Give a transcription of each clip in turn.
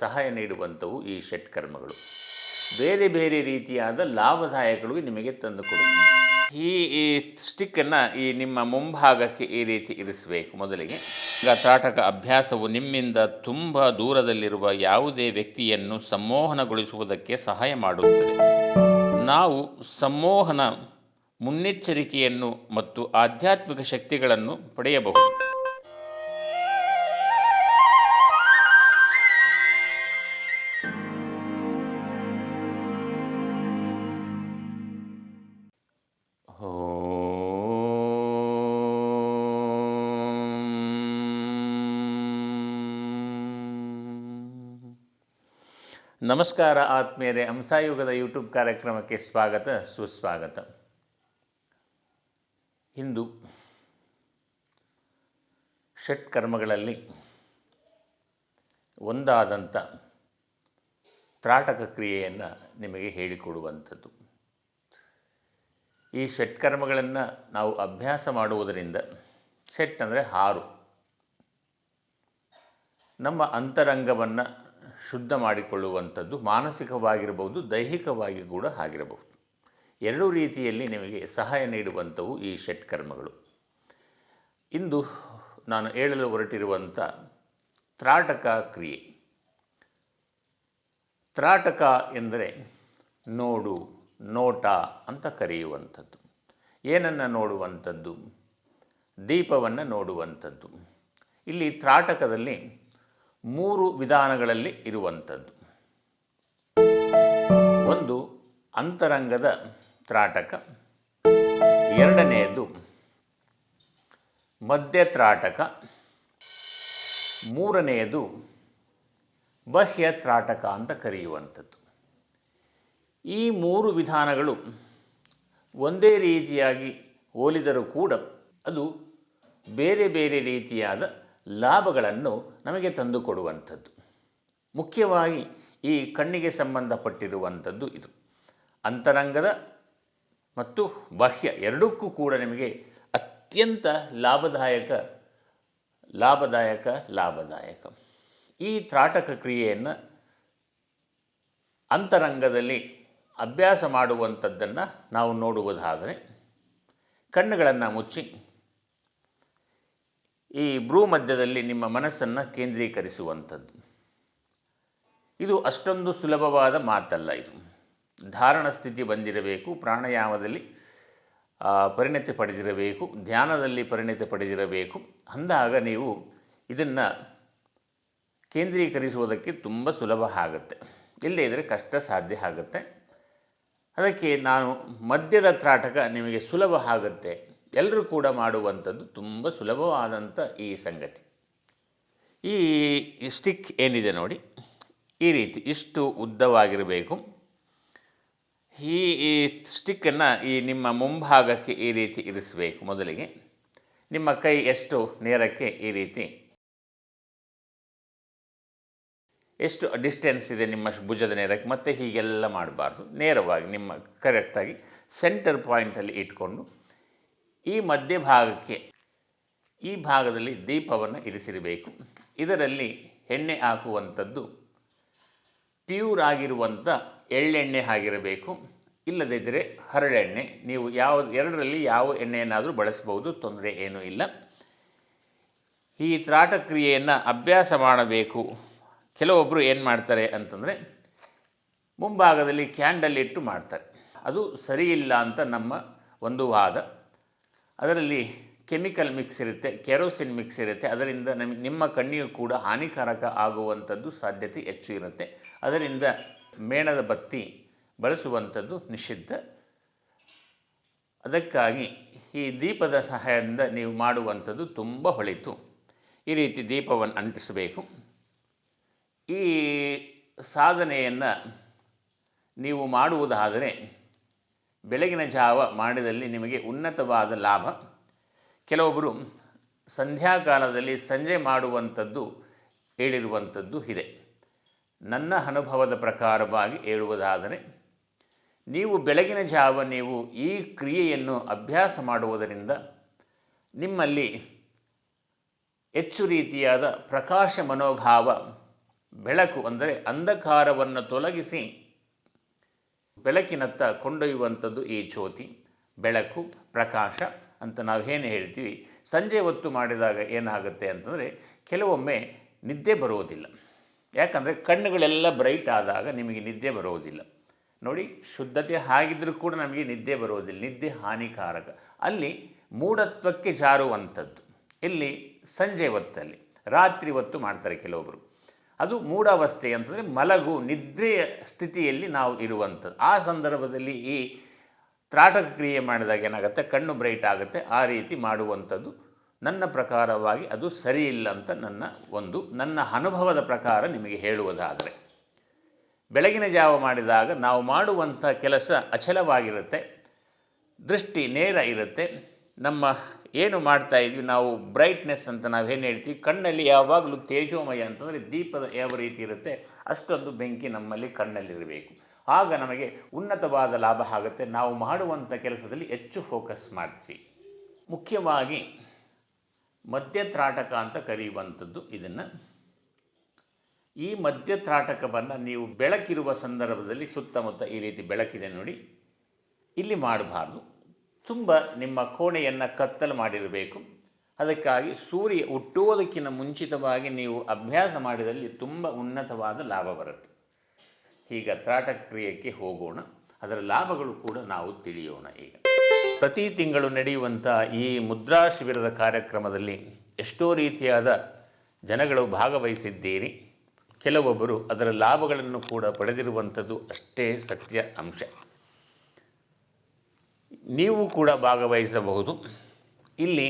ಸಹಾಯ ನೀಡುವಂಥವು ಈ ಷಟ್ಕರ್ಮಗಳು ಬೇರೆ ಬೇರೆ ರೀತಿಯಾದ ಲಾಭದಾಯಕಗಳು ನಿಮಗೆ ತಂದುಕೊಡುತ್ತೆ ಈ ಈ ಸ್ಟಿಕ್ಕನ್ನು ಈ ನಿಮ್ಮ ಮುಂಭಾಗಕ್ಕೆ ಈ ರೀತಿ ಇರಿಸಬೇಕು ಮೊದಲಿಗೆ. ಈಗ ತ್ರಾಟಕ ಅಭ್ಯಾಸವು ನಿಮ್ಮಿಂದ ತುಂಬ ದೂರದಲ್ಲಿರುವ ಯಾವುದೇ ವ್ಯಕ್ತಿಯನ್ನು ಸಂಮೋಹನಗೊಳಿಸುವುದಕ್ಕೆ ಸಹಾಯ ಮಾಡುತ್ತದೆ. ನಾವು ಸಂಮೋಹನ ಮುನ್ನೆಚ್ಚರಿಕೆಯನ್ನು ಮತ್ತು ಆಧ್ಯಾತ್ಮಿಕ ಶಕ್ತಿಗಳನ್ನು ಪಡೆಯಬಹುದು. ನಮಸ್ಕಾರ ಆತ್ಮೀಯರೇ, ಹಂಸಾಯುಗದ ಯೂಟ್ಯೂಬ್ ಕಾರ್ಯಕ್ರಮಕ್ಕೆ ಸ್ವಾಗತ, ಸುಸ್ವಾಗತ. ಇಂದು ಷಟ್ಕರ್ಮಗಳಲ್ಲಿ ಒಂದಾದಂಥ ತ್ರಾಟಕ ಕ್ರಿಯೆಯನ್ನು ನಿಮಗೆ ಹೇಳಿಕೊಡುವಂಥದ್ದು. ಈ ಷಟ್ಕರ್ಮಗಳನ್ನು ನಾವು ಅಭ್ಯಾಸ ಮಾಡುವುದರಿಂದ, ಷಟ್ ಅಂದರೆ ಹಾರು. ನಮ್ಮ ಅಂತರಂಗವನ್ನು ಶುದ್ಧ ಮಾಡಿಕೊಳ್ಳುವಂಥದ್ದು ಮಾನಸಿಕವಾಗಿರಬಹುದು, ದೈಹಿಕವಾಗಿ ಕೂಡ ಆಗಿರಬಹುದು. ಎರಡೂ ರೀತಿಯಲ್ಲಿ ನಿಮಗೆ ಸಹಾಯ ನೀಡುವಂಥವು ಈ ಷಟ್ಕರ್ಮಗಳು ಇಂದು ನಾನು ಹೇಳಲು ಹೊರಟಿರುವಂಥ ತ್ರಾಟಕ ಕ್ರಿಯೆ. ತ್ರಾಟಕ ಎಂದರೆ ನೋಡು, ನೋಟ ಅಂತ ಕರೆಯುವಂಥದ್ದು. ಏನನ್ನು ನೋಡುವಂಥದ್ದು? ದೀಪವನ್ನು ನೋಡುವಂಥದ್ದು. ಇಲ್ಲಿ ತ್ರಾಟಕದಲ್ಲಿ ಮೂರು ವಿಧಾನಗಳಲ್ಲಿ ಇರುವಂಥದ್ದು. ಒಂದು ಅಂತರಂಗದ ತ್ರಾಟಕ, ಎರಡನೆಯದು ಮಧ್ಯ ತ್ರಾಟಕ, ಮೂರನೆಯದು ಬಾಹ್ಯ ತ್ರಾಟಕ ಅಂತ ಕರೆಯುವಂಥದ್ದು. ಈ ಮೂರು ವಿಧಾನಗಳು ಒಂದೇ ರೀತಿಯಾಗಿ ಹೋಲಿದರೂ ಕೂಡ ಅದು ಬೇರೆ ಬೇರೆ ರೀತಿಯಾದ ಲಾಭಗಳನ್ನು ನಮಗೆ ತಂದುಕೊಡುವಂಥದ್ದು ಮುಖ್ಯವಾಗಿ ಈ ಕಣ್ಣಿಗೆ ಸಂಬಂಧಪಟ್ಟಿರುವಂಥದ್ದು ಇದು. ಅಂತರಂಗದ ಮತ್ತು ಬಾಹ್ಯ ಎರಡಕ್ಕೂ ಕೂಡ ನಿಮಗೆ ಅತ್ಯಂತ ಲಾಭದಾಯಕ ಲಾಭದಾಯಕ ಲಾಭದಾಯಕ. ಈ ತ್ರಾಟಕ ಕ್ರಿಯೆಯನ್ನು ಅಂತರಂಗದಲ್ಲಿ ಅಭ್ಯಾಸ ಮಾಡುವಂಥದ್ದನ್ನು ನಾವು ನೋಡುವುದಾದರೆ, ಕಣ್ಣುಗಳನ್ನು ಮುಚ್ಚಿ ಈ ಭ್ರೂ ಮಧ್ಯದಲ್ಲಿ ನಿಮ್ಮ ಮನಸ್ಸನ್ನು ಕೇಂದ್ರೀಕರಿಸುವಂಥದ್ದು. ಇದು ಅಷ್ಟೊಂದು ಸುಲಭವಾದ ಮಾತಲ್ಲ ಇದು. ಧಾರಣ ಸ್ಥಿತಿ ಬಂದಿರಬೇಕು, ಪ್ರಾಣಾಯಾಮದಲ್ಲಿ ಪರಿಣತಿ ಪಡೆದಿರಬೇಕು, ಧ್ಯಾನದಲ್ಲಿ ಪರಿಣತಿ ಪಡೆದಿರಬೇಕು. ಅಂದಾಗ ನೀವು ಇದನ್ನು ಕೇಂದ್ರೀಕರಿಸುವುದಕ್ಕೆ ತುಂಬ ಸುಲಭ ಆಗುತ್ತೆ. ಇಲ್ಲದೇ ಇದ್ದರೆ ಕಷ್ಟ ಸಾಧ್ಯ ಆಗುತ್ತೆ. ಅದಕ್ಕೆ ನಾನು ಮದ್ಯದ ತ್ರಾಟಕ ನಿಮಗೆ ಸುಲಭ ಆಗುತ್ತೆ. ಎಲ್ಲರೂ ಕೂಡ ಮಾಡುವಂಥದ್ದು ತುಂಬ ಸುಲಭವಾದಂಥ ಈ ಸಂಗತಿ. ಈ ಸ್ಟಿಕ್ ಏನಿದೆ ನೋಡಿ, ಈ ರೀತಿ ಇಷ್ಟು ಉದ್ದವಾಗಿರಬೇಕು. ಈ ಈ ಸ್ಟಿಕ್ಕನ್ನು ಈ ನಿಮ್ಮ ಮುಂಭಾಗಕ್ಕೆ ಈ ರೀತಿ ಇರಿಸಬೇಕು ಮೊದಲಿಗೆ. ನಿಮ್ಮ ಕೈ ಎಷ್ಟು ನೇರಕ್ಕೆ ಈ ರೀತಿ. ಎಷ್ಟು ಡಿಸ್ಟೆನ್ಸ್ ಇದೆ ನಿಮ್ಮ ಭುಜದ ನೇರಕ್ಕೆ, ಮತ್ತೆ ಹೀಗೆಲ್ಲ ಮಾಡಬಾರ್ದು. ನೇರವಾಗಿ ನಿಮ್ಮ ಕರೆಕ್ಟಾಗಿ ಸೆಂಟರ್ ಪಾಯಿಂಟಲ್ಲಿ ಇಟ್ಕೊಂಡು ಈ ಮಧ್ಯಭಾಗಕ್ಕೆ ಈ ಭಾಗದಲ್ಲಿ ದೀಪವನ್ನು ಇರಿಸಿರಬೇಕು. ಇದರಲ್ಲಿ ಎಣ್ಣೆ ಹಾಕುವಂಥದ್ದು ಪ್ಯೂರ್ ಆಗಿರುವಂಥ ಎಳ್ಳೆಣ್ಣೆ ಆಗಿರಬೇಕು. ಇಲ್ಲದಿದ್ದರೆ ಹರಳೆಣ್ಣೆ, ನೀವು ಯಾವ, ಎರಡರಲ್ಲಿ ಯಾವ ಎಣ್ಣೆಯನ್ನಾದರೂ ಬಳಸಬಹುದು, ತೊಂದರೆ ಏನೂ ಇಲ್ಲ. ಈ ತ್ರಾಟ ಕ್ರಿಯೆಯನ್ನು ಅಭ್ಯಾಸ ಮಾಡಬೇಕು. ಕೆಲವೊಬ್ಬರು ಏನು ಮಾಡ್ತಾರೆ ಅಂತಂದರೆ, ಮುಂಭಾಗದಲ್ಲಿ ಕ್ಯಾಂಡಲ್ ಇಟ್ಟು ಮಾಡ್ತಾರೆ. ಅದು ಸರಿಯಿಲ್ಲ ಅಂತ ನಮ್ಮ ಒಂದು ವಾದ. ಅದರಲ್ಲಿ ಕೆಮಿಕಲ್ ಮಿಕ್ಸ್ ಇರುತ್ತೆ, ಕೆರೋಸಿನ್ ಮಿಕ್ಸ್ ಇರುತ್ತೆ. ಅದರಿಂದ ನಮಗೆ ನಿಮ್ಮ ಕಣ್ಣಿಗೂ ಕೂಡ ಹಾನಿಕಾರಕ ಆಗುವಂಥದ್ದು ಸಾಧ್ಯತೆ ಹೆಚ್ಚು ಇರುತ್ತೆ. ಅದರಿಂದ ಮೇಣದ ಬತ್ತಿ ಬಳಸುವಂಥದ್ದು ನಿಷಿದ್ಧ. ಅದಕ್ಕಾಗಿ ಈ ದೀಪದ ಸಹಾಯದಿಂದ ನೀವು ಮಾಡುವಂಥದ್ದು ತುಂಬ ಹೊಳಿತು. ಈ ರೀತಿ ದೀಪವನ್ನು ಅಂಟಿಸಬೇಕು. ಈ ಸಾಧನೆಯನ್ನು ನೀವು ಮಾಡುವುದಾದರೆ ಬೆಳಗಿನ ಜಾವ ಮಾಡಿದಲ್ಲಿ ನಿಮಗೆ ಉನ್ನತವಾದ ಲಾಭ. ಕೆಲವೊಬ್ಬರು ಸಂಧ್ಯಾಕಾಲದಲ್ಲಿ ಸಂಜೆ ಮಾಡುವಂಥದ್ದು ಹೇಳಿರುವಂಥದ್ದು ಇದೆ. ನನ್ನ ಅನುಭವದ ಪ್ರಕಾರವಾಗಿ ಹೇಳುವುದಾದರೆ, ನೀವು ಬೆಳಗಿನ ಜಾವ ನೀವು ಈ ಕ್ರಿಯೆಯನ್ನು ಅಭ್ಯಾಸ ಮಾಡುವುದರಿಂದ ನಿಮ್ಮಲ್ಲಿ ಹೆಚ್ಚು ರೀತಿಯಾದ ಪ್ರಕಾಶ ಮನೋಭಾವ, ಬೆಳಕು ಅಂದರೆ ಅಂಧಕಾರವನ್ನು ತೊಲಗಿಸಿ ಬೆಳಕಿನತ್ತ ಕೊಂಡೊಯ್ಯುವಂಥದ್ದು ಈ ಜ್ಯೋತಿ, ಬೆಳಕು, ಪ್ರಕಾಶ ಅಂತ ನಾವು ಏನು ಹೇಳ್ತೀವಿ? ಸಂಜೆ ಹೊತ್ತು ಮಾಡಿದಾಗ ಏನಾಗುತ್ತೆ ಅಂತಂದರೆ ಕೆಲವೊಮ್ಮೆ ನಿದ್ದೆ ಬರುವುದಿಲ್ಲ ಯಾಕಂದರೆ ಕಣ್ಣುಗಳೆಲ್ಲ ಬ್ರೈಟ್ ಆದಾಗ ನಿಮಗೆ ನಿದ್ದೆ ಬರುವುದಿಲ್ಲ ನೋಡಿ, ಶುದ್ಧತೆ ಆಗಿದ್ರೂ ಕೂಡ ನಮಗೆ ನಿದ್ದೆ ಬರುವುದಿಲ್ಲ ನಿದ್ದೆ ಹಾನಿಕಾರಕ. ಅಲ್ಲಿ ಮೂಢತ್ವಕ್ಕೆ ಜಾರುವಂಥದ್ದು. ಇಲ್ಲಿ ಸಂಜೆ ಹೊತ್ತಲ್ಲಿ, ರಾತ್ರಿ ಹೊತ್ತು ಮಾಡ್ತಾರೆ ಕೆಲವೊಬ್ಬರು ಅದು ಮೂಢಾವಸ್ಥೆ ಅಂತಂದರೆ ಮಲಗು, ನಿದ್ರೆಯ ಸ್ಥಿತಿಯಲ್ಲಿ ನಾವು ಇರುವಂಥದ್ದು. ಆ ಸಂದರ್ಭದಲ್ಲಿ ಈ ತ್ರಾಟಕ ಕ್ರಿಯೆ ಮಾಡಿದಾಗ ಏನಾಗುತ್ತೆ? ಕಣ್ಣು ಬ್ರೈಟ್ ಆಗುತ್ತೆ. ಆ ರೀತಿ ಮಾಡುವಂಥದ್ದು ನನ್ನ ಪ್ರಕಾರವಾಗಿ ಅದು ಸರಿಯಿಲ್ಲ ಅಂತ ನನ್ನ ಒಂದು, ನನ್ನ ಅನುಭವದ ಪ್ರಕಾರ ನಿಮಗೆ ಹೇಳುವುದಾದರೆ. ಬೆಳಗಿನ ಜಾವ ಮಾಡಿದಾಗ ನಾವು ಮಾಡುವಂಥ ಕೆಲಸ ಅಚಲವಾಗಿರುತ್ತೆ. ದೃಷ್ಟಿ ನೇರ ಇರುತ್ತೆ. ನಮ್ಮ ಏನು ಮಾಡ್ತಾ ಇದ್ವಿ, ನಾವು ಬ್ರೈಟ್ನೆಸ್ ಅಂತ ನಾವು ಏನು ಹೇಳ್ತೀವಿ, ಕಣ್ಣಲ್ಲಿ ಯಾವಾಗಲೂ ತೇಜೋಮಯ ಅಂತಂದರೆ ದೀಪದ ಯಾವ ರೀತಿ ಇರುತ್ತೆ, ಅಷ್ಟೊಂದು ಬೆಂಕಿ ನಮ್ಮಲ್ಲಿ ಕಣ್ಣಲ್ಲಿರಬೇಕು. ಆಗ ನಮಗೆ ಉನ್ನತವಾದ ಲಾಭ ಆಗುತ್ತೆ. ನಾವು ಮಾಡುವಂಥ ಕೆಲಸದಲ್ಲಿ ಹೆಚ್ಚು ಫೋಕಸ್ ಮಾಡ್ತೀವಿ. ಮುಖ್ಯವಾಗಿ ಮಧ್ಯತ್ರಾಟಕ ಅಂತ ಕರೆಯುವಂಥದ್ದು ಇದನ್ನು. ಈ ಮಧ್ಯತ್ರಾಟಕವನ್ನು ನೀವು ಬೆಳಕಿರುವ ಸಂದರ್ಭದಲ್ಲಿ ಸುತ್ತಮುತ್ತ ಈ ರೀತಿ ಬೆಳಕಿದೆ ನೋಡಿ, ಇಲ್ಲಿ ಮಾಡಬಾರ್ದು. ತುಂಬ ನಿಮ್ಮ ಕೋಣೆಯನ್ನು ಕತ್ತಲು ಮಾಡಿರಬೇಕು. ಅದಕ್ಕಾಗಿ ಸೂರ್ಯ ಹುಟ್ಟುವುದಕ್ಕಿಂತ ಮುಂಚಿತವಾಗಿ ನೀವು ಅಭ್ಯಾಸ ಮಾಡಿದಲ್ಲಿ ತುಂಬ ಉನ್ನತವಾದ ಲಾಭ ಬರುತ್ತೆ. ಈಗ ತ್ರಾಟಕ್ರಿಯಕ್ಕೆ ಹೋಗೋಣ. ಅದರ ಲಾಭಗಳು ಕೂಡ ನಾವು ತಿಳಿಯೋಣ ಈಗ. ಪ್ರತಿ ತಿಂಗಳು ನಡೆಯುವಂಥ ಈ ಮುದ್ರಾ ಶಿಬಿರದ ಕಾರ್ಯಕ್ರಮದಲ್ಲಿ ಎಷ್ಟೋ ರೀತಿಯಾದ ಜನಗಳು ಭಾಗವಹಿಸಿದ್ದೀರಿ. ಕೆಲವೊಬ್ಬರು ಅದರ ಲಾಭಗಳನ್ನು ಕೂಡ ಪಡೆದಿರುವಂಥದ್ದು ಅಷ್ಟೇ ಸತ್ಯ ಅಂಶ. ನೀವು ಕೂಡ ಭಾಗವಹಿಸಬಹುದು. ಇಲ್ಲಿ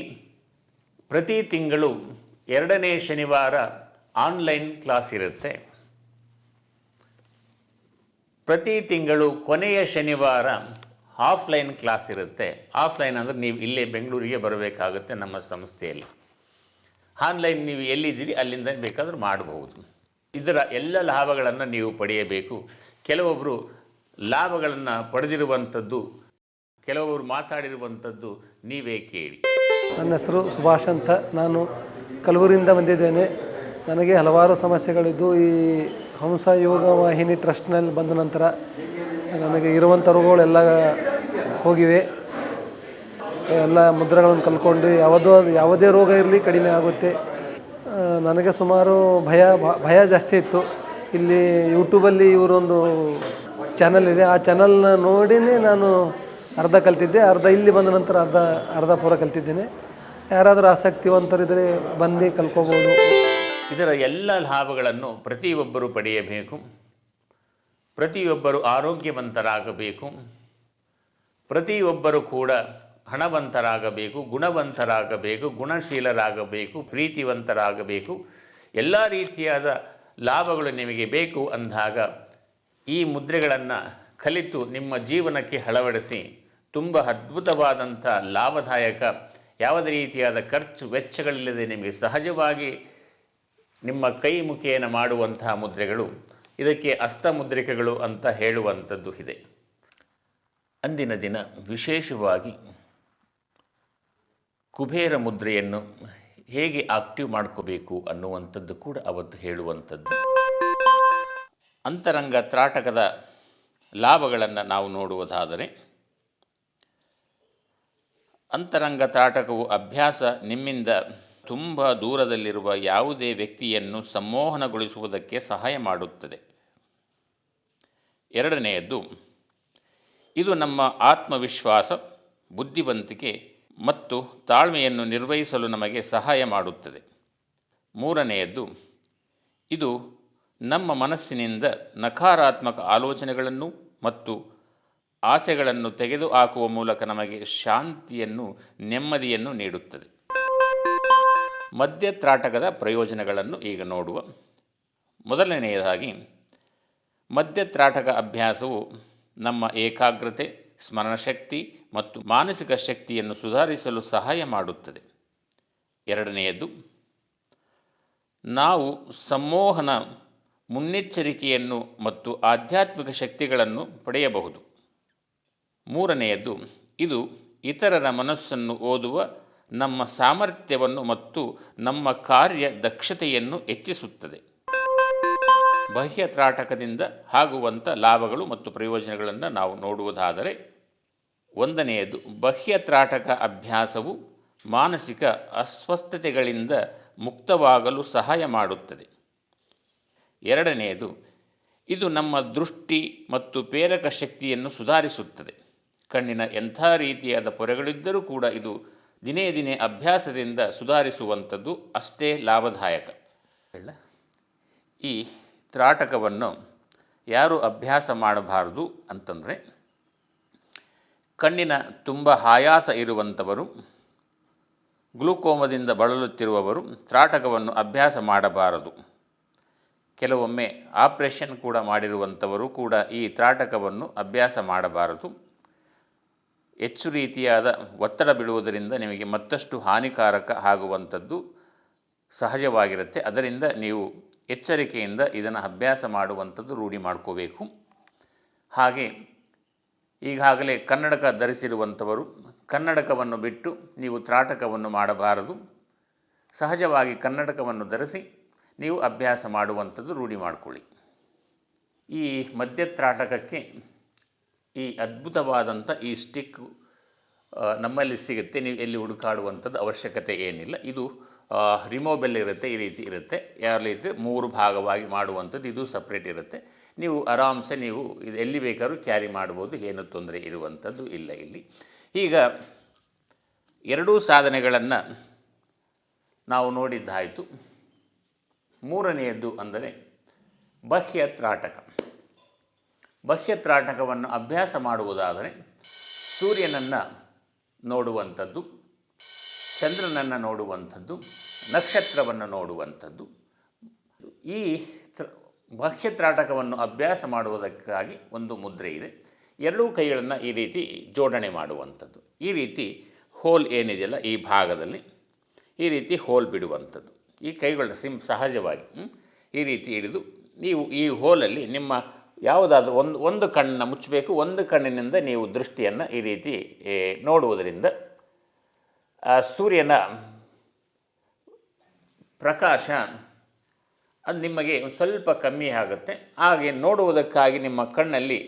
ಪ್ರತಿ ತಿಂಗಳು ಎರಡನೇ ಶನಿವಾರ ಆನ್ಲೈನ್ ಕ್ಲಾಸ್ ಇರುತ್ತೆ. ಪ್ರತಿ ತಿಂಗಳು ಕೊನೆಯ ಶನಿವಾರ ಆಫ್ಲೈನ್ ಕ್ಲಾಸ್ ಇರುತ್ತೆ. ಆಫ್ಲೈನ್ ಅಂದರೆ ನೀವು ಇಲ್ಲೇ ಬೆಂಗಳೂರಿಗೆ ಬರಬೇಕಾಗುತ್ತೆ ನಮ್ಮ ಸಂಸ್ಥೆಯಲ್ಲಿ. ಆನ್ಲೈನ್ ನೀವು ಎಲ್ಲಿದ್ದೀರಿ ಅಲ್ಲಿಂದ ಬೇಕಾದರೂ ಮಾಡಬಹುದು. ಇದರ ಎಲ್ಲ ಲಾಭಗಳನ್ನು ನೀವು ಪಡೆಯಬೇಕು. ಕೆಲವೊಬ್ಬರು ಲಾಭಗಳನ್ನು ಪಡೆದಿರುವಂಥದ್ದು ಕೆಲವೊಬ್ಬರು ಮಾತಾಡಿರುವಂಥದ್ದು ನೀವೇ ಕೇಳಿ. ನನ್ನ ಹೆಸರು ಸುಭಾಷ್ ಅಂತ. ನಾನು ಕಲಬುರಗಿಯಿಂದ ಬಂದಿದ್ದೇನೆ. ನನಗೆ ಹಲವಾರು ಸಮಸ್ಯೆಗಳಿದ್ದು, ಈ ಹಂಸ ಯೋಗ ವಾಹಿನಿ ಟ್ರಸ್ಟ್ನಲ್ಲಿ ಬಂದ ನಂತರ ನನಗೆ ಇರುವಂಥ ರೋಗಗಳೆಲ್ಲ ಹೋಗಿವೆ. ಎಲ್ಲ ಮುದ್ರೆಗಳನ್ನು ಕಲ್ಕೊಂಡು ಯಾವುದೋ, ಯಾವುದೇ ರೋಗ ಇರಲಿ ಕಡಿಮೆ ಆಗುತ್ತೆ. ನನಗೆ ಸುಮಾರು ಭಯ ಭಯ ಜಾಸ್ತಿ ಇತ್ತು. ಇಲ್ಲಿ ಯೂಟ್ಯೂಬಲ್ಲಿ ಇವರೊಂದು ಚಾನಲ್ ಇದೆ. ಆ ಚಾನಲ್ನ ನೋಡಿನೇ ನಾನು ಅರ್ಧ ಕಲ್ತಿದ್ದೆ, ಅರ್ಧ ಇಲ್ಲಿ ಬಂದ ನಂತರ ಅರ್ಧ ಅರ್ಧ ಪೂರ ಕಲ್ತಿದ್ದೇನೆ. ಯಾರಾದರೂ ಆಸಕ್ತಿವಂತರಿದ್ದರೆ ಬಂದು ಕಲ್ಕೋಬೋದು. ಇದರ ಎಲ್ಲ ಲಾಭಗಳನ್ನು ಪ್ರತಿಯೊಬ್ಬರು ಪಡೆಯಬೇಕು. ಪ್ರತಿಯೊಬ್ಬರು ಆರೋಗ್ಯವಂತರಾಗಬೇಕು. ಪ್ರತಿಯೊಬ್ಬರು ಕೂಡ ಹಣವಂತರಾಗಬೇಕು, ಗುಣವಂತರಾಗಬೇಕು, ಗುಣಶೀಲರಾಗಬೇಕು, ಪ್ರೀತಿವಂತರಾಗಬೇಕು. ಎಲ್ಲ ರೀತಿಯಾದ ಲಾಭಗಳು ನಿಮಗೆ ಬೇಕು ಅಂದಾಗ ಈ ಮುದ್ರೆಗಳನ್ನು ಕಲಿತು ನಿಮ್ಮ ಜೀವನಕ್ಕೆ ಅಳವಡಿಸಿ ತುಂಬ ಅದ್ಭುತವಾದಂಥ ಲಾಭದಾಯಕ, ಯಾವುದೇ ರೀತಿಯಾದ ಖರ್ಚು ವೆಚ್ಚಗಳಿಲ್ಲದೆ ನಿಮಗೆ ಸಹಜವಾಗಿ ನಿಮ್ಮ ಕೈ ಮುಖೇನ ಮಾಡುವಂತಹ ಮುದ್ರೆಗಳು. ಇದಕ್ಕೆ ಅಸ್ತಮುದ್ರಿಕೆಗಳು ಅಂತ ಹೇಳುವಂಥದ್ದು ಇದೆ. ಅಂದಿನ ದಿನ ವಿಶೇಷವಾಗಿ ಕುಬೇರ ಮುದ್ರೆಯನ್ನು ಹೇಗೆ ಆಕ್ಟಿವ್ ಮಾಡ್ಕೋಬೇಕು ಅನ್ನುವಂಥದ್ದು ಕೂಡ ಅವತ್ತು ಹೇಳುವಂಥದ್ದು. ಅಂತರಂಗ ತ್ರಾಟಕದ ಲಾಭಗಳನ್ನು ನಾವು ನೋಡುವುದಾದರೆ ಅಂತರಂಗ ತಾಟಕವು ಅಭ್ಯಾಸ ನಿಮ್ಮಿಂದ ತುಂಬ ದೂರದಲ್ಲಿರುವ ಯಾವುದೇ ವ್ಯಕ್ತಿಯನ್ನು ಸಂಮೋಹನಗೊಳಿಸುವುದಕ್ಕೆ ಸಹಾಯ ಮಾಡುತ್ತದೆ. ಎರಡನೆಯದ್ದು, ಇದು ನಮ್ಮ ಆತ್ಮವಿಶ್ವಾಸ, ಬುದ್ಧಿವಂತಿಕೆ ಮತ್ತು ತಾಳ್ಮೆಯನ್ನು ನಿರ್ವಹಿಸಲು ನಮಗೆ ಸಹಾಯ ಮಾಡುತ್ತದೆ. ಮೂರನೆಯದ್ದು, ಇದು ನಮ್ಮ ಮನಸ್ಸಿನಿಂದ ನಕಾರಾತ್ಮಕ ಆಲೋಚನೆಗಳನ್ನು ಮತ್ತು ಆಸೆಗಳನ್ನು ತೆಗೆದು ಹಾಕುವ ಮೂಲಕ ನಮಗೆ ಶಾಂತಿಯನ್ನು, ನೆಮ್ಮದಿಯನ್ನು ನೀಡುತ್ತದೆ. ಮದ್ಯತ್ರಾಟಕದ ಪ್ರಯೋಜನಗಳನ್ನು ಈಗ ನೋಡುವ. ಮೊದಲನೆಯದಾಗಿ, ಮದ್ಯತ್ರಾಟಕ ಅಭ್ಯಾಸವು ನಮ್ಮ ಏಕಾಗ್ರತೆ, ಸ್ಮರಣಶಕ್ತಿ ಮತ್ತು ಮಾನಸಿಕ ಶಕ್ತಿಯನ್ನು ಸುಧಾರಿಸಲು ಸಹಾಯ ಮಾಡುತ್ತದೆ. ಎರಡನೆಯದು, ನಾವು ಸಂಮೋಹನ ಮುನ್ನೆಚ್ಚರಿಕೆಯನ್ನು ಮತ್ತು ಆಧ್ಯಾತ್ಮಿಕ ಶಕ್ತಿಗಳನ್ನು ಪಡೆಯಬಹುದು. ಮೂರನೆಯದು, ಇದು ಇತರರ ಮನಸ್ಸನ್ನು ಓದುವ ನಮ್ಮ ಸಾಮರ್ಥ್ಯವನ್ನು ಮತ್ತು ನಮ್ಮ ಕಾರ್ಯ ದಕ್ಷತೆಯನ್ನು ಹೆಚ್ಚಿಸುತ್ತದೆ. ಬಾಹ್ಯ ತ್ರಾಟಕದಿಂದ ಆಗುವಂಥ ಲಾಭಗಳು ಮತ್ತು ಪ್ರಯೋಜನಗಳನ್ನು ನಾವು ನೋಡುವುದಾದರೆ, ಒಂದನೆಯದು ಬಾಹ್ಯ ತ್ರಾಟಕ ಅಭ್ಯಾಸವು ಮಾನಸಿಕ ಅಸ್ವಸ್ಥತೆಗಳಿಂದ ಮುಕ್ತವಾಗಲು ಸಹಾಯ ಮಾಡುತ್ತದೆ. ಎರಡನೆಯದು, ಇದು ನಮ್ಮ ದೃಷ್ಟಿ ಮತ್ತು ಪ್ರೇರಕ ಶಕ್ತಿಯನ್ನು ಸುಧಾರಿಸುತ್ತದೆ. ಕಣ್ಣಿನ ಎಂಥ ರೀತಿಯಾದ ಪೊರೆಗಳಿದ್ದರೂ ಕೂಡ ಇದು ದಿನೇ ದಿನೇ ಅಭ್ಯಾಸದಿಂದ ಸುಧಾರಿಸುವಂಥದ್ದು ಅಷ್ಟೇ ಲಾಭದಾಯಕ. ಹೇಳ ಈ ತ್ರಾಟಕವನ್ನು ಯಾರು ಅಭ್ಯಾಸ ಮಾಡಬಾರದು ಅಂತಂದರೆ ಕಣ್ಣಿನ ತುಂಬ ಆಯಾಸ ಇರುವಂಥವರು, ಗ್ಲೂಕೋಮದಿಂದ ಬಳಲುತ್ತಿರುವವರು ತ್ರಾಟಕವನ್ನು ಅಭ್ಯಾಸ ಮಾಡಬಾರದು. ಕೆಲವೊಮ್ಮೆ ಆಪ್ರೇಷನ್ ಕೂಡ ಮಾಡಿರುವಂಥವರು ಕೂಡ ಈ ತ್ರಾಟಕವನ್ನು ಅಭ್ಯಾಸ ಮಾಡಬಾರದು. ಹೆಚ್ಚು ರೀತಿಯಾದ ಒತ್ತಡ ಬಿಡುವುದರಿಂದ ನಿಮಗೆ ಮತ್ತಷ್ಟು ಹಾನಿಕಾರಕ ಆಗುವಂಥದ್ದು ಸಹಜವಾಗಿರುತ್ತೆ. ಅದರಿಂದ ನೀವು ಎಚ್ಚರಿಕೆಯಿಂದ ಇದನ್ನು ಅಭ್ಯಾಸ ಮಾಡುವಂಥದ್ದು ರೂಢಿ ಮಾಡ್ಕೋಬೇಕು. ಹಾಗೆ ಈಗಾಗಲೇ ಕನ್ನಡಕ ಧರಿಸಿರುವಂಥವರು ಕನ್ನಡಕವನ್ನು ಬಿಟ್ಟು ನೀವು ತ್ರಾಟಕವನ್ನು ಮಾಡಬಾರದು. ಸಹಜವಾಗಿ ಕನ್ನಡಕವನ್ನು ಧರಿಸಿ ನೀವು ಅಭ್ಯಾಸ ಮಾಡುವಂಥದ್ದು ರೂಢಿ ಮಾಡಿಕೊಳ್ಳಿ. ಈ ಮಧ್ಯತ್ರಾಟಕಕ್ಕೆ ಈ ಅದ್ಭುತವಾದಂಥ ಈ ಸ್ಟಿಕ್ ನಮ್ಮಲ್ಲಿ ಸಿಗುತ್ತೆ. ನೀವು ಎಲ್ಲಿ ಹುಡುಕಾಡುವಂಥದ್ದು ಅವಶ್ಯಕತೆ ಏನಿಲ್ಲ. ಇದು ರಿಮೋಬೆಲ್ ಇರುತ್ತೆ, ಈ ರೀತಿ ಇರುತ್ತೆ. ಯಾವ ರೀತಿ ಮೂರು ಭಾಗವಾಗಿ ಮಾಡುವಂಥದ್ದು ಇದು ಸಪ್ರೇಟ್ ಇರುತ್ತೆ. ನೀವು ಆರಾಮ್ಸೆ ನೀವು ಇದು ಎಲ್ಲಿ ಬೇಕಾದ್ರೂ ಕ್ಯಾರಿ ಮಾಡ್ಬೋದು, ಏನು ತೊಂದರೆ ಇರುವಂಥದ್ದು ಇಲ್ಲ ಇಲ್ಲಿ. ಈಗ, ಎರಡೂ ಸಾಧನೆಗಳನ್ನು ನಾವು ನೋಡಿದ್ದಾಯಿತು. ಮೂರನೆಯದ್ದು ಅಂದರೆ ಬಹ್ಯ ತ್ರಾಟಕ. ಬಾಹ್ಯ ತ್ರಾಟಕವನ್ನು ಅಭ್ಯಾಸ ಮಾಡುವುದಾದರೆ ಸೂರ್ಯನನ್ನು ನೋಡುವಂಥದ್ದು, ಚಂದ್ರನನ್ನು ನೋಡುವಂಥದ್ದು, ನಕ್ಷತ್ರವನ್ನು ನೋಡುವಂಥದ್ದು. ಈ ಬಾಹ್ಯತ್ರಾಟಕವನ್ನು ಬಾಹ್ಯ ಅಭ್ಯಾಸ ಮಾಡುವುದಕ್ಕಾಗಿ ಒಂದು ಮುದ್ರೆ ಇದೆ. ಎರಡೂ ಕೈಗಳನ್ನು ಈ ರೀತಿ ಜೋಡಣೆ ಮಾಡುವಂಥದ್ದು. ಈ ರೀತಿ ಹೋಲ್ ಏನಿದೆಯಲ್ಲ ಈ ಭಾಗದಲ್ಲಿ, ಈ ರೀತಿ ಹೋಲ್ ಬಿಡುವಂಥದ್ದು. ಈ ಕೈಗಳನ್ನ ಸಿಮ್ ಸಹಜವಾಗಿ ಈ ರೀತಿ ಹಿಡಿದು ನೀವು ಈ ಹೋಲಲ್ಲಿ ನಿಮ್ಮ ಯಾವುದಾದ್ರೂ ಒಂದು ಒಂದು ಕಣ್ಣನ್ನು ಮುಚ್ಚಬೇಕು, ಒಂದು ಕಣ್ಣಿನಿಂದ ನೀವು ದೃಷ್ಟಿಯನ್ನು ಈ ರೀತಿ ನೋಡುವುದರಿಂದ ಸೂರ್ಯನ ಪ್ರಕಾಶ ಅದು ನಿಮಗೆ ಒಂದು ಸ್ವಲ್ಪ ಕಮ್ಮಿ ಆಗುತ್ತೆ. ಹಾಗೆ ನೋಡುವುದಕ್ಕಾಗಿ ನಿಮ್ಮ ಕಣ್ಣಲ್ಲಿ,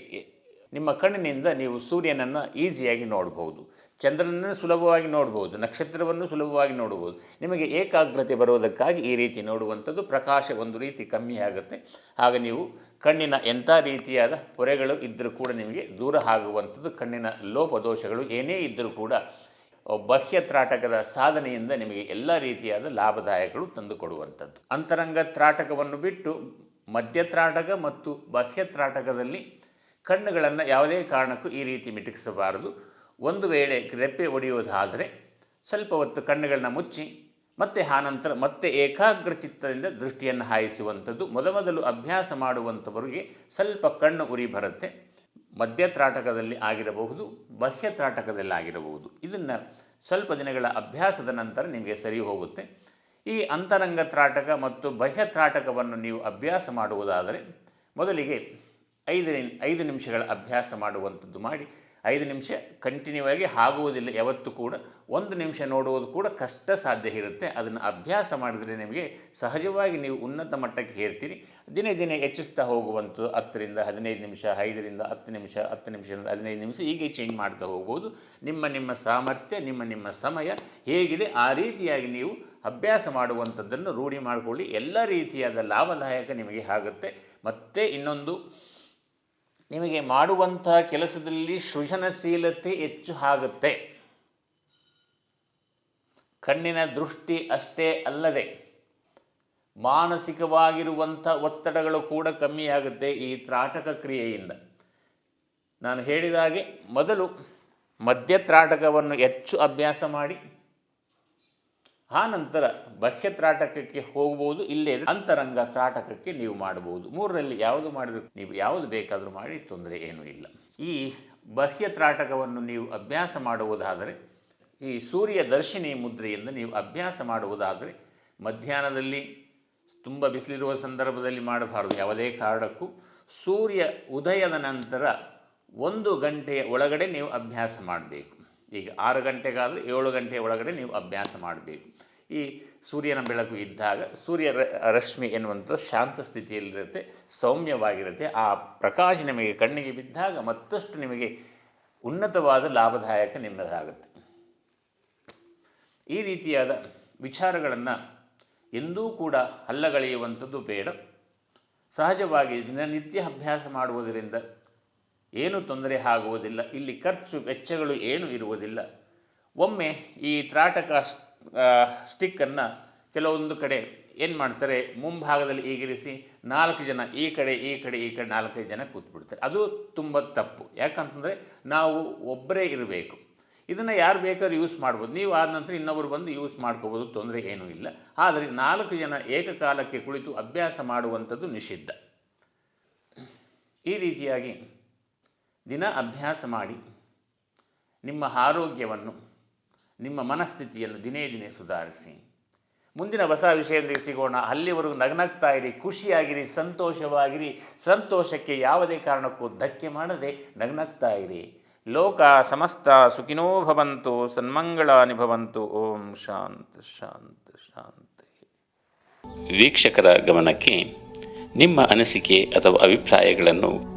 ನಿಮ್ಮ ಕಣ್ಣಿನಿಂದ ನೀವು ಸೂರ್ಯನನ್ನು ಈಸಿಯಾಗಿ ನೋಡಬಹುದು ಚಂದ್ರನನ್ನು ಸುಲಭವಾಗಿ ನೋಡ್ಬೋದು. ನಕ್ಷತ್ರವನ್ನು ಸುಲಭವಾಗಿ ನೋಡಬಹುದು ನಿಮಗೆ ಏಕಾಗ್ರತೆ ಬರುವುದಕ್ಕಾಗಿ ಈ ರೀತಿ ನೋಡುವಂಥದ್ದು ಪ್ರಕಾಶ ಒಂದು ರೀತಿ ಕಮ್ಮಿ ಆಗುತ್ತೆ. ಆಗ ನೀವು ಕಣ್ಣಿನ ಎಂಥ ರೀತಿಯಾದ ಪೊರೆಗಳು ಇದ್ದರೂ ಕೂಡ ನಿಮಗೆ ದೂರ ಆಗುವಂಥದ್ದು. ಕಣ್ಣಿನ ಲೋಪದೋಷಗಳು ಏನೇ ಇದ್ದರೂ ಕೂಡ ಬಾಹ್ಯ ತ್ರಾಟಕದ ಸಾಧನೆಯಿಂದ ನಿಮಗೆ ಎಲ್ಲ ರೀತಿಯಾದ ಲಾಭದಾಯಕಗಳು ತಂದುಕೊಡುವಂಥದ್ದು. ಅಂತರಂಗ ತ್ರಾಟಕವನ್ನು ಬಿಟ್ಟು ಮಧ್ಯ ತ್ರಾಟಕ ಮತ್ತು ಬಾಹ್ಯ ತ್ರಾಟಕದಲ್ಲಿ ಕಣ್ಣುಗಳನ್ನು ಯಾವುದೇ ಕಾರಣಕ್ಕೂ ಈ ರೀತಿ ಮಿಟುಕಿಸಬಾರದು. ಒಂದು ವೇಳೆ ರೆಪ್ಪೆ ಒಡೆಯುವುದಾದರೆ ಸ್ವಲ್ಪ ಹೊತ್ತು ಕಣ್ಣುಗಳನ್ನ ಮುಚ್ಚಿ ಮತ್ತೆ ಆನಂತರ ಮತ್ತೆ ಏಕಾಗ್ರ ಚಿತ್ತದಿಂದ ದೃಷ್ಟಿಯನ್ನು ಹಾಯಿಸುವಂಥದ್ದು. ಮೊದಮೊದಲು ಅಭ್ಯಾಸ ಮಾಡುವಂಥವರಿಗೆ ಸ್ವಲ್ಪ ಕಣ್ಣು ಉರಿ ಬರುತ್ತೆ. ಮಧ್ಯ ತ್ರಾಟಕದಲ್ಲಿ ಆಗಿರಬಹುದು, ಬಾಹ್ಯ ತ್ರಾಟಕದಲ್ಲಿ ಆಗಿರಬಹುದು. ಇದನ್ನು ಸ್ವಲ್ಪ ದಿನಗಳ ಅಭ್ಯಾಸದ ನಂತರ ನಿಮಗೆ ಸರಿ ಹೋಗುತ್ತೆ. ಈ ಅಂತರಂಗ ತ್ರಾಟಕ ಮತ್ತು ಬಾಹ್ಯ ತ್ರಾಟಕವನ್ನು ನೀವು ಅಭ್ಯಾಸ ಮಾಡುವುದಾದರೆ ಮೊದಲಿಗೆ ಐದು ಐದು ನಿಮಿಷಗಳ ಅಭ್ಯಾಸ ಮಾಡುವಂಥದ್ದು ಮಾಡಿ ಐದು ನಿಮಿಷ ಕಂಟಿನ್ಯೂ ಆಗಿ ಆಗುವುದಿಲ್ಲ. ಯಾವತ್ತೂ ಕೂಡ ಒಂದು ನಿಮಿಷ ನೋಡುವುದು ಕೂಡ ಕಷ್ಟ ಸಾಧ್ಯ ಇರುತ್ತೆ. ಅದನ್ನು ಅಭ್ಯಾಸ ಮಾಡಿದರೆ ನಿಮಗೆ ಸಹಜವಾಗಿ ನೀವು ಉನ್ನತ ಮಟ್ಟಕ್ಕೆ ಹೇರ್ತೀರಿ ದಿನೇ ದಿನೇ ಹೆಚ್ಚಿಸ್ತಾ ಹೋಗುವಂಥದ್ದು ಹತ್ತರಿಂದ ಹದಿನೈದು ನಿಮಿಷ, ಐದರಿಂದ ಹತ್ತು ನಿಮಿಷ, ಹತ್ತು ನಿಮಿಷದಿಂದ ಹದಿನೈದು ನಿಮಿಷ ಹೀಗೆ ಚೇಂಜ್ ಮಾಡ್ತಾ ಹೋಗ್ಬೋದು ನಿಮ್ಮ ನಿಮ್ಮ ಸಾಮರ್ಥ್ಯ, ನಿಮ್ಮ ನಿಮ್ಮ ಸಮಯ ಹೇಗಿದೆ? ಆ ರೀತಿಯಾಗಿ ನೀವು ಅಭ್ಯಾಸ ಮಾಡುವಂಥದ್ದನ್ನು ರೂಢಿ ಮಾಡಿಕೊಳ್ಳಿ. ಎಲ್ಲ ರೀತಿಯಾದ ಲಾಭದಾಯಕ ನಿಮಗೆ ಆಗುತ್ತೆ. ಮತ್ತೆ ಇನ್ನೊಂದು ನಿಮಗೆ ಮಾಡುವಂತಹ ಕೆಲಸದಲ್ಲಿ ಸೃಜನಶೀಲತೆ ಹೆಚ್ಚು ಆಗುತ್ತೆ. ಕಣ್ಣಿನ ದೃಷ್ಟಿ ಅಷ್ಟೇ ಅಲ್ಲದೆ ಮಾನಸಿಕವಾಗಿರುವಂಥ ಒತ್ತಡಗಳು ಕೂಡ ಕಮ್ಮಿಯಾಗುತ್ತೆ ಈ ತ್ರಾಟಕ ಕ್ರಿಯೆಯಿಂದ. ನಾನು ಹೇಳಿದ ಹಾಗೆ ಮೊದಲು ಮಧ್ಯ ತ್ರಾಟಕವನ್ನು ಹೆಚ್ಚು ಅಭ್ಯಾಸ ಮಾಡಿ ಆ ನಂತರ ಬಾಹ್ಯ ತ್ರಾಟಕಕ್ಕೆ ಹೋಗ್ಬೋದು, ಇಲ್ಲೇ ಅಂತರಂಗ ತ್ರಾಟಕಕ್ಕೆ ನೀವು ಮಾಡಬಹುದು ಮೂರರಲ್ಲಿ ಯಾವುದು ಮಾಡಿದ್ರು, ನೀವು ಯಾವುದು ಬೇಕಾದರೂ ಮಾಡಿ, ತೊಂದರೆ ಏನೂ ಇಲ್ಲ. ಈ ಬಾಹ್ಯ ತ್ರಾಟಕವನ್ನು ನೀವು ಅಭ್ಯಾಸ ಮಾಡುವುದಾದರೆ, ಈ ಸೂರ್ಯ ದರ್ಶಿನಿ ಮುದ್ರೆಯಿಂದ ನೀವು ಅಭ್ಯಾಸ ಮಾಡುವುದಾದರೆ, ಮಧ್ಯಾಹ್ನದಲ್ಲಿ ತುಂಬ ಬಿಸಿಲಿರುವ ಸಂದರ್ಭದಲ್ಲಿ ಮಾಡಬಾರದು. ಯಾವುದೇ ಕಾರಣಕ್ಕೂ ಸೂರ್ಯ ಉದಯದ ನಂತರ ಒಂದು ಗಂಟೆಯ ಒಳಗಡೆ ನೀವು ಅಭ್ಯಾಸ ಮಾಡಬೇಕು. ಈಗ ಆರು ಗಂಟೆಗಾದರೂ ಏಳು ಗಂಟೆಯ ಒಳಗಡೆ ನೀವು ಅಭ್ಯಾಸ ಮಾಡಬೇಕು. ಈ ಸೂರ್ಯನ ಬೆಳಕು ಇದ್ದಾಗ ಸೂರ್ಯ ರಶ್ಮಿ ಎನ್ನುವಂಥದ್ದು ಶಾಂತ ಸ್ಥಿತಿಯಲ್ಲಿರುತ್ತೆ, ಸೌಮ್ಯವಾಗಿರುತ್ತೆ. ಆ ಪ್ರಕಾಶ ನಿಮಗೆ ಕಣ್ಣಿಗೆ ಬಿದ್ದಾಗ ಮತ್ತಷ್ಟು ನಿಮಗೆ ಉನ್ನತವಾದ ಲಾಭದಾಯಕ ನಿಮ್ಮದಾಗುತ್ತೆ. ಈ ರೀತಿಯಾದ ವಿಚಾರಗಳನ್ನು ಎಂದೂ ಕೂಡ ಹಲ್ಲಗಳೆಯುವಂಥದ್ದು ಬೇಡ. ಸಹಜವಾಗಿ ದಿನನಿತ್ಯ ಅಭ್ಯಾಸ ಮಾಡುವುದರಿಂದ ಏನು ತೊಂದರೆ ಆಗುವುದಿಲ್ಲ, ಇಲ್ಲಿ ಖರ್ಚು ವೆಚ್ಚಗಳು ಏನೂ ಇರುವುದಿಲ್ಲ. ಒಮ್ಮೆ ಈ ತ್ರಾಟಕ ಸ್ಟಿಕ್ಕನ್ನು ಕೆಲವೊಂದು ಕಡೆ ಏನು ಮಾಡ್ತಾರೆ, ಮುಂಭಾಗದಲ್ಲಿ ಈಗಿರಿಸಿ ನಾಲ್ಕು ಜನ, ಈ ಕಡೆ ಈ ಕಡೆ ಈ ಕಡೆ ನಾಲ್ಕೈದು ಜನ ಕೂತ್ಬಿಡ್ತಾರೆ. ಅದು ತುಂಬ ತಪ್ಪು. ಯಾಕಂತಂದರೆ ನಾವು ಒಬ್ಬರೇ ಇರಬೇಕು. ಇದನ್ನು ಯಾರು ಬೇಕಾದ್ರೂ ಯೂಸ್ ಮಾಡ್ಬೋದು. ನೀವು ಆದ ನಂತರ ಇನ್ನೊಬ್ಬರು ಬಂದು ಯೂಸ್ ಮಾಡ್ಕೋಬೋದು, ತೊಂದರೆ ಏನೂ ಇಲ್ಲ. ಆದರೆ ನಾಲ್ಕು ಜನ ಏಕಕಾಲಕ್ಕೆ ಕುಳಿತು ಅಭ್ಯಾಸ ಮಾಡುವಂಥದ್ದು ನಿಷಿದ್ಧ. ಈ ರೀತಿಯಾಗಿ ದಿನ ಅಭ್ಯಾಸ ಮಾಡಿ ನಿಮ್ಮ ಆರೋಗ್ಯವನ್ನು, ನಿಮ್ಮ ಮನಸ್ಥಿತಿಯನ್ನು ದಿನೇ ದಿನೇ ಸುಧಾರಿಸಿ. ಮುಂದಿನ ಹೊಸ ವಿಷಯದಲ್ಲಿ ಸಿಗೋಣ. ಅಲ್ಲಿವರೆಗೂ ನಗ್ನಗ್ತಾ ಇರಿ, ಖುಷಿಯಾಗಿರಿ, ಸಂತೋಷವಾಗಿರಿ. ಸಂತೋಷಕ್ಕೆ ಯಾವುದೇ ಕಾರಣಕ್ಕೂ ಧಕ್ಕೆ ಮಾಡದೆ ನಗ್ನಗ್ತಾ ಇರಿ. ಲೋಕ ಸಮಸ್ತ ಸುಖಿನೋ ಭವಂತು ಸನ್ಮಂಗಳಾನಿ ಭವಂತು ಓಂ ಶಾಂತ ಶಾಂತ, ಶಾಂತಿ. ವೀಕ್ಷಕರ ಗಮನಕ್ಕೆ ನಿಮ್ಮ ಅನಿಸಿಕೆ ಅಥವಾ ಅಭಿಪ್ರಾಯಗಳನ್ನು